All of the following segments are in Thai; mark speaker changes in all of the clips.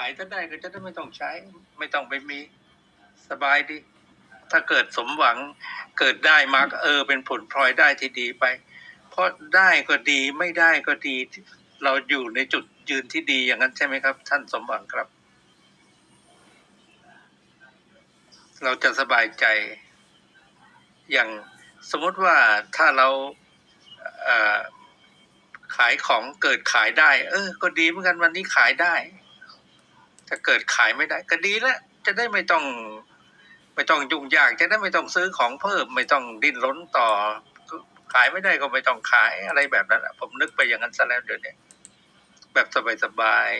Speaker 1: ายถ้าได้ก็จะได้ไม่ต้องใช้ ไม่ต้องไปมีสบายดี ถ้าเกิดสมหวังเกิดได้มากเออ เป็นผลพลอยได้ที่ดีไป เพราะได้ก็ดีไม่ได้ก็ดี เราอยู่ในจุดยืนที่ดีอย่างนั้นใช่ไหมครับ ท่านสมหวังครับ เราจะสบายใจ อย่างสมมติว่าถ้าเราขายของเกิดขายได้ เออ ก็ดีเหมือนกันวันนี้ขายได้ ถ้าเกิดขายไม่ได้ก็ดีแล้วจะได้ไม่ต้อง ไม่ต้องยุ่งยากจะได้ไม่ต้องซื้อของเพิ่ม ไม่ต้องดิ้นรนต่อ ขายไม่ได้ก็ไม่ต้องขายอะไรแบบนั้นผมนึกไปอย่างนั้นซะแล้วเดี๋ยวนี้แบบสบาย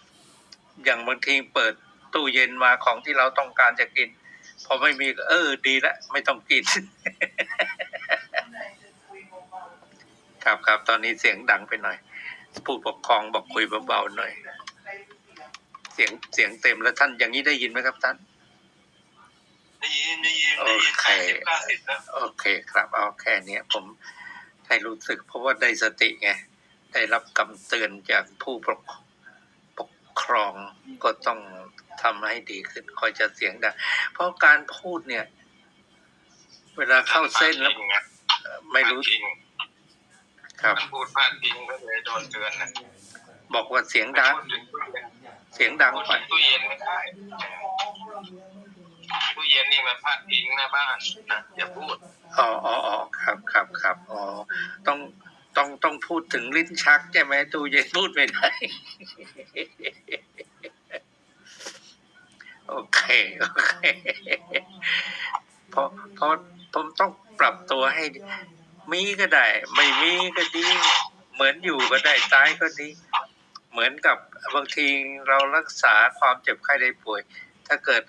Speaker 1: ๆอย่างบางทีเปิดตู้เย็นมาของที่เราต้องการจะกินพอไม่มีเออ ดีแล้วไม่ต้องกิน ครับครับตอนนี้เสียงดังไปหน่อย ผู้ปกครองบอกคุยเบาๆหน่อย เสียงเสียงเต็มแล้วท่านอย่างนี้ได้ยินไหมครับท่าน
Speaker 2: ได้ยินได้ยินได้ยิน
Speaker 1: โอเค
Speaker 2: แปดสิบเก้าสิบแล้ว
Speaker 1: โอเคครับเอาแค่เนี้ยผมได้รู้สึกเพราะว่าได้สติไงได้รับคำเตือนจากผู้ปกปกครองก็ต้องทำให้ดีขึ้นคอยจะเสียงดังเพราะการพูดเนี่ย เวลาเข้าเส้นแล้วเอ่อไม่รู้
Speaker 2: จริง
Speaker 1: ครับ
Speaker 2: มันพูดพลาดจริงก็เลยโดนเตือนนะ
Speaker 1: บอกว่าเสียงดัง
Speaker 2: พูดถึงตู้ เย็น
Speaker 1: เสียงดัง
Speaker 2: พูด
Speaker 1: ไป
Speaker 2: ถึงตู้เย็นไม่ได้ตู้เย็นนี่มันพลาดพิงหน้าบ้านนะอย่าพูด
Speaker 1: อ๋ออ๋ออ๋อครับครับครับอ๋อต้องต้องต้องพูดถึงลิ้นชักใช่ไหมตู้เย็นพูดไม่ได้ โอเคโอเคเพราะเพราะผมต้องปรับตัวให้ มีก็ได้ ไม่มีก็ดี เหมือนอยู่ก็ได้ตายก็ดี เหมือนกับบางทีเรารักษาความเจ็บไข้ได้ป่วย ถ้าเกิด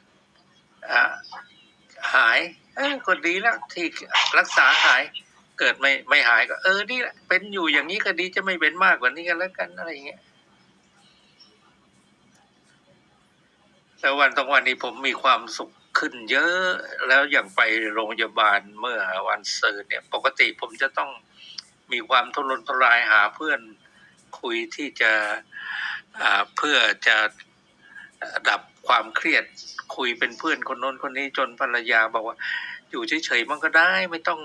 Speaker 1: หาย เออก็ดีแล้วที่รักษาหายเกิดไม่ไม่หายก็ เออนี่แหละเป็นอยู่อย่างนี้ก็ดีจะไม่เป็นมากกว่านี้กันแล้วกันอะไรอย่างเงี้ยแล้ววันตรงวันนี้ผมมีความสุขขึ้นเยอะแล้วอย่างไปโรงพยาบาลเมื่อวันเสาร์เนี่ย ปกติผมจะต้องมีความทุรนทุรายหาเพื่อน คุยที่จะเพื่อจะดับความเครียดคุยเป็นเพื่อนคนโน้นคนนี้จนภรรยาบอกว่า อยู่เฉยๆมันก็ได้ไม่ต้อง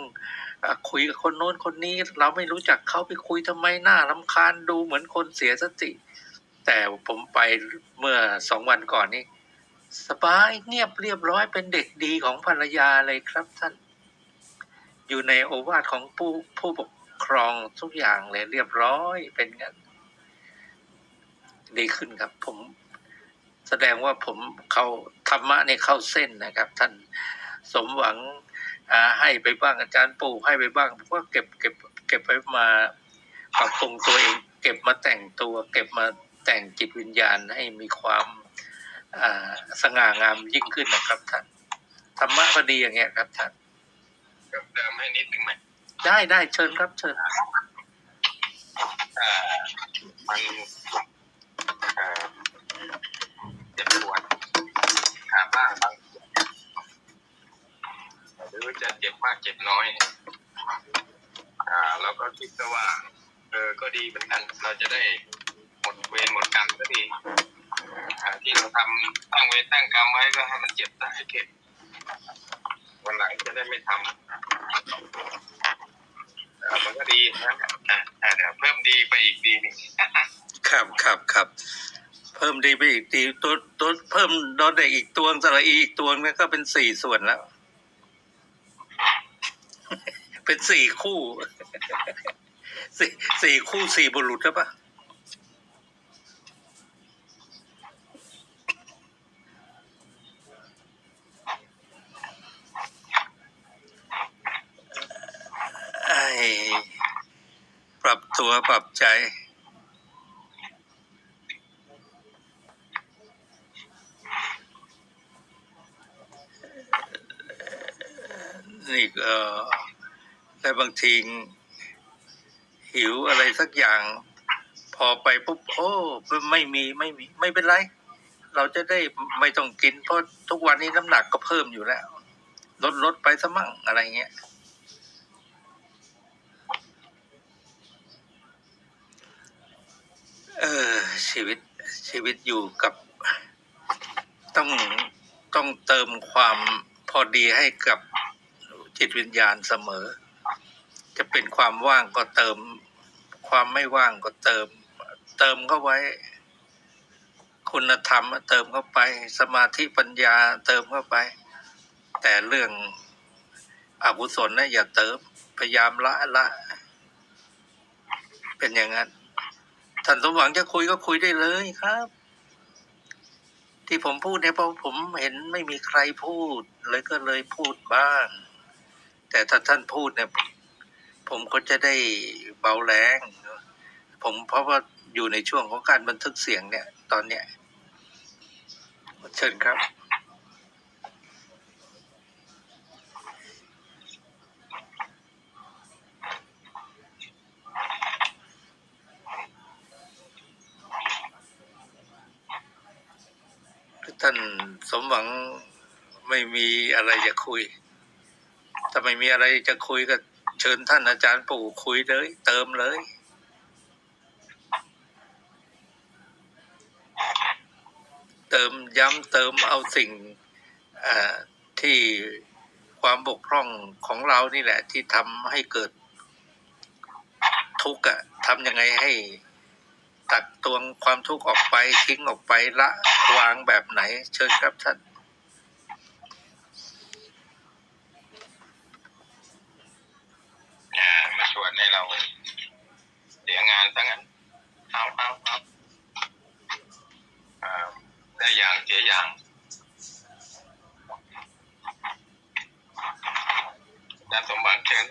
Speaker 1: อคุยกับคนโน้นคนนี้ เราไม่รู้จักเขาไปคุยทำไมหน้าลำคาญดูเหมือนคนเสียสติ แต่ผมไปเมื่อสองวันก่อนนี้สบายเงียบเรียบร้อยเป็นเด็กดีของภรรยาเลยครับท่าน อยู่ในโอวาทของผู้ผู้ปก ครองทุกอย่างเลยเรียบร้อยเป็นงั้นดีขึ้นครับ ผมแสดงว่าผมเขาธรรมะเนี่ยเข้าเส้นนะครับ ท่านสมหวังให้ไปบ้างอาจารย์ปู่ให้ไปบ้างผมก็เก็บเก็บ เก็บไว้มาปรับปรุงตัวเอง เก็บมาแต่งตัว เก็บมาแต่งจิตวิญญาณให้มีความสง่างามยิ่งขึ้นนะครับท่านธรรมะก็ดีอย่างเงี้ยครับท่าน
Speaker 2: เพิ่มเติมให้นิดหนึ่งไหม
Speaker 1: ได้ได้เชิญครับเชิญ
Speaker 2: อ่มันเจ็บปวดขาบ้างบางหรือจะเจ็บมากเจ็บน้อยอ่าเราก็คิดว่า เออก็ดีเหมือนกัน เราจะได้หมดเวรหมดกรรมก็ดีที่เราทำตั้งเวรตั้งกรรมไว้ก็ให้มันเจ็บได้ให้เข็ดวันหลังจะได้ไม่ทำ มันก็ดีนะอ่าเดี๋ยวเพิ่มดีไปอีกดีหนึง
Speaker 1: ครับครับครับเพิ่มดีไปอีกดีตัวตัวเพิ่มโดนเด็กอีกตัวสระอีอีกตัวนั่นก็เป็นสี่ส่วนแล้ว เป็นสี่คู่สี่สี่คู่สี่บุรุษใช่ปะ้ปรับตัวปรับใจ นี่ก็แต่บางทีหิวอะไรสักอย่าง พอไปปุ๊บโอ้ไม่มีไม่มี ไม่เป็นไร เราจะได้ไม่ต้องกินเพราะทุกวันนี้น้ำหนักก็เพิ่มอยู่แล้ว ลดลดไปซะมั่งอะไรเงี้ย เออชีวิตชีวิตอยู่กับต้องต้องเติมความพอดีให้กับจิตวิญญาณเสมอ จะเป็นความว่างก็เติม ความไม่ว่างก็เติม เติมเข้าไว้ คุณธรรมเติมเข้าไป สมาธิปัญญาเติมเข้าไป แต่เรื่องอกุศลนะอย่าเติมพยายามละละ เป็นอย่างนั้น ท่านสมหวังจะคุยก็คุยได้เลยครับ ที่ผมพูดเนี่ยเพราะผมเห็นไม่มีใครพูด เลยก็เลยพูดบ้าง แต่ถ้าท่านพูดเนี่ย ผมก็จะได้เบาแรง ผมเพราะว่าอยู่ในช่วงของการบันทึกเสียงเนี่ย ตอนเนี้ยเชิญครับ สมหวังไม่มีอะไรจะคุย ถ้าไม่มีอะไรจะคุยก็เชิญท่านอาจารย์ปู่คุยเลย เติมเลย เติมย้ำเติมเอาสิ่งที่ความบกพร่องของเรานี่แหละ ที่ทำให้เกิดทุกข์อะทำยังไงให้ตัดตวงความทุกข์ออกไปทิ้งออกไปละ วางแบบไหนเชิญครับท่าน
Speaker 2: อ่ามาชวนให้เราเสียงานซะงั้นเอาเอาเอาอ่าได้อย่างเสียอย่างอาจารย์สมหวังเชิญ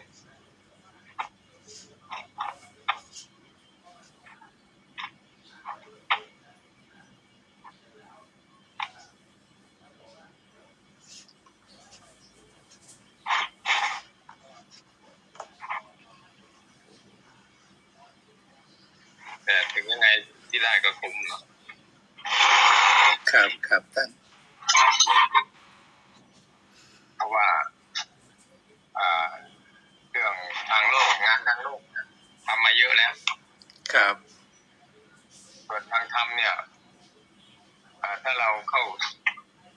Speaker 2: แต่ถึงยัง ไงที่ได้ก็คุ้มเนาะ
Speaker 1: ครับครับท่าน
Speaker 2: เพราะว่าอ่าเรื่องทางโลกงานทางโลกเนี่ยทำมาเยอะแล้ว
Speaker 1: ครับ
Speaker 2: ส่วนทางธรรมเนี่ยอ่าถ้าเราเข้า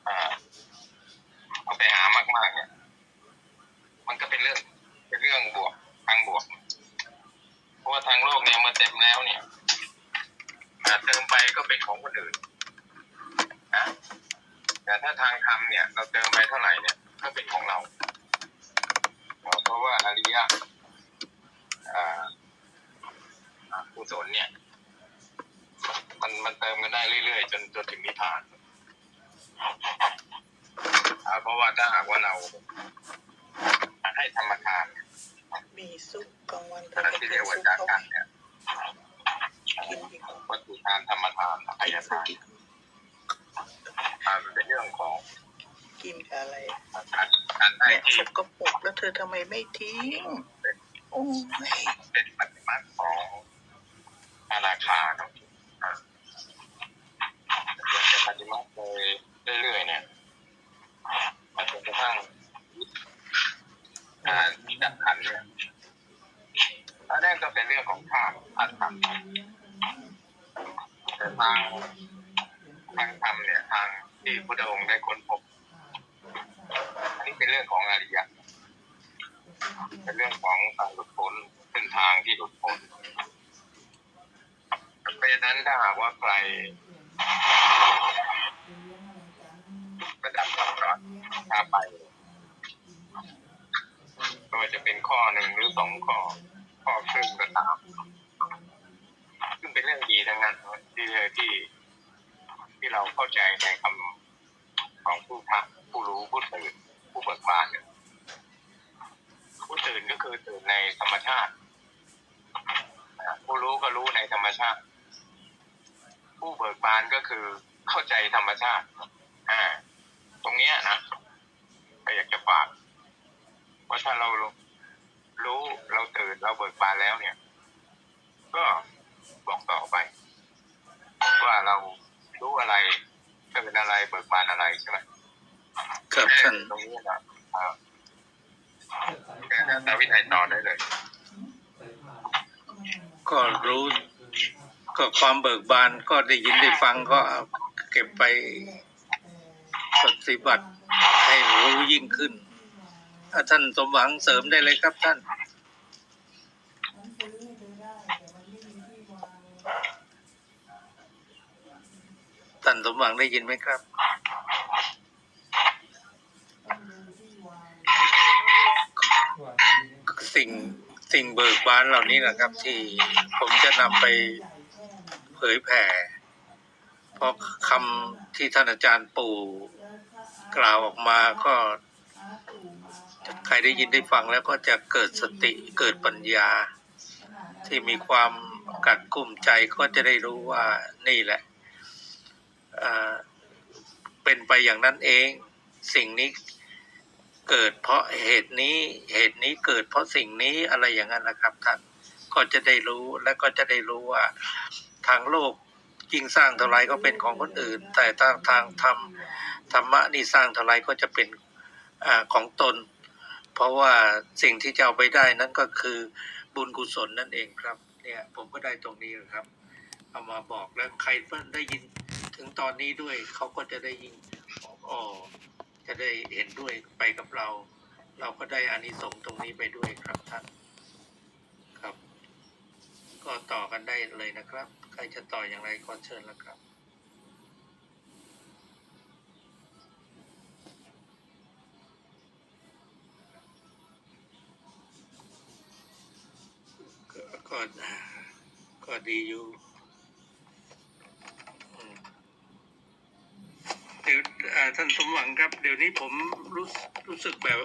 Speaker 2: อ่าเอาไปหามากๆ เนี่ย มันก็เป็นเรื่อง เป็นเรื่องบวกทางบวก เพราะว่าทางโลกเนี่ยเมาเต็มแล้วเนี่ยอ่าเติมไปก็เป็นของคนอื่นนะ แต่ถ้าทางธรรมเนี่ยเราเติมไปเท่าไหร่เนี่ยก็เป็นของเรา เพราะว่าอริยะอ่าอ่ากุศลเนี่ย มันมันเติมกันได้เรื่อยๆ จนจนถึงนิพพานอ่าเพราะว่าถ้าหากว่าเราให้ธรรมทาน
Speaker 3: มีซุปกลางวันเธ
Speaker 2: อั
Speaker 3: อน
Speaker 2: นั้น
Speaker 3: จะ
Speaker 2: ที่
Speaker 3: กิ
Speaker 2: เรีย
Speaker 3: น
Speaker 2: กว่า
Speaker 3: ซุป
Speaker 2: จาก
Speaker 3: เข้า
Speaker 2: กัน
Speaker 3: ไป
Speaker 2: เนี่ย
Speaker 3: กินดีกว่า
Speaker 2: วัตถุทานธรรมทานอภัยทานอ่า มันเป็นเรื่องของ
Speaker 3: กินกับอะไร
Speaker 2: การการให้
Speaker 3: เนี่ย
Speaker 2: ที่
Speaker 3: สกปรกแล้วเธอทำไมไม่ทิ้ง โอ้ย
Speaker 2: เป็นปฏิมาของอาราคาครับอ่าอยากจะปฏิมาไปเรื่อยๆเนี่ยมาจนกระทั่งอ่าดับขันเนี่ยอันนั้นก็เป็นเรื่องของธาตุธาตุธรรมแต่ทางทางธรรมเนี่ย ที่พุทธองค์ได้ค้นพบอันนี้เป็นเรื่องของอริยะเป็นเรื่องของการหลุดพ้นเส้นทางที่หลุดพ้นเพราะฉะนั้นถ้าหากว่าใครประดับความรักถ้าไปก็ว่าจะเป็นข้อหนึ่งหรือสองข้อข้อครึ่งก็ตามซึ่งเป็นเรื่องดีทั้งนั้นที่ที่ ที่เราเข้าใจในคำของผู้ทักผู้รู้ผู้ตื่นผู้เบิกบานเนี่ยผู้ตื่นก็คือตื่นในธรรมชาติ ผู้รู้ก็รู้ในธรรมชาติ ผู้เบิกบานก็คือเข้าใจธรรมชาติอ่าตรงเนี้ยนะก็อยากจะฝากว่าถ้าเรารู้เราตื่นเราเบิกบานแล้วเนี่ย ก็บอกต่อ รู้อะไรตื่นอะไรเบิกบานอะไรใช่ไหม
Speaker 1: ครับท่าน
Speaker 2: ตรงนี้นะครับแต่แต่วินัยต่อได้เลย
Speaker 1: ก็รู้ ก็ความเบิกบานก็ได้ยินได้ฟังก็เก็บไปปฏิบัติให้รู้ยิ่งขึ้นอะท่านสมหวังเสริมได้เลยครับท่าน ท่านสมหวังได้ยินไหมครับ สิ่งสิ่งเบิกบานเหล่านี้แหละครับ ที่ผมจะนำไปเผยแผ่ เพราะคำที่ท่านอาจารย์ปู่กล่าวออกมาก็ใครได้ยินได้ฟังแล้วก็จะเกิดสติเกิดปัญญา ที่มีความกัดกลุ่มใจก็จะได้รู้ว่านี่แหละ เป็นไปอย่างนั้นเอง สิ่งนี้เกิดเพราะเหตุนี้เหตุนี้เกิดเพราะสิ่งนี้อะไรอย่างนั้นนะครับท่านก็จะได้รู้และก็จะได้รู้ว่าทางโลกยิ่งสร้างเท่าไรก็เป็นของคนอื่น แต่ทางทางธรรมธรรมะนี่สร้างเท่าไรก็จะเป็นอของตน เพราะว่าสิ่งที่จะเอาไปได้นั่นก็คือบุญกุศลนั่นเองครับ เนี่ยผมก็ได้ตรงนี้นะครับ เอามาบอกแล้วใครเพิ่งได้ยิน ถึงตอนนี้ด้วยเขาก็จะได้ยินอ๋อจะได้เห็นด้วยไปกับเรา เราก็ได้อานิสงส์ตรงนี้ไปด้วยครับท่านครับ ก็ต่อกันได้เลยนะครับ ใครจะต่ออย่างไรก็เชิญแล้วครับก็ก็ดีอยู่ ท่านสมหวังครับ เดี๋ยวนี้ผมรู้รู้สึกแบบ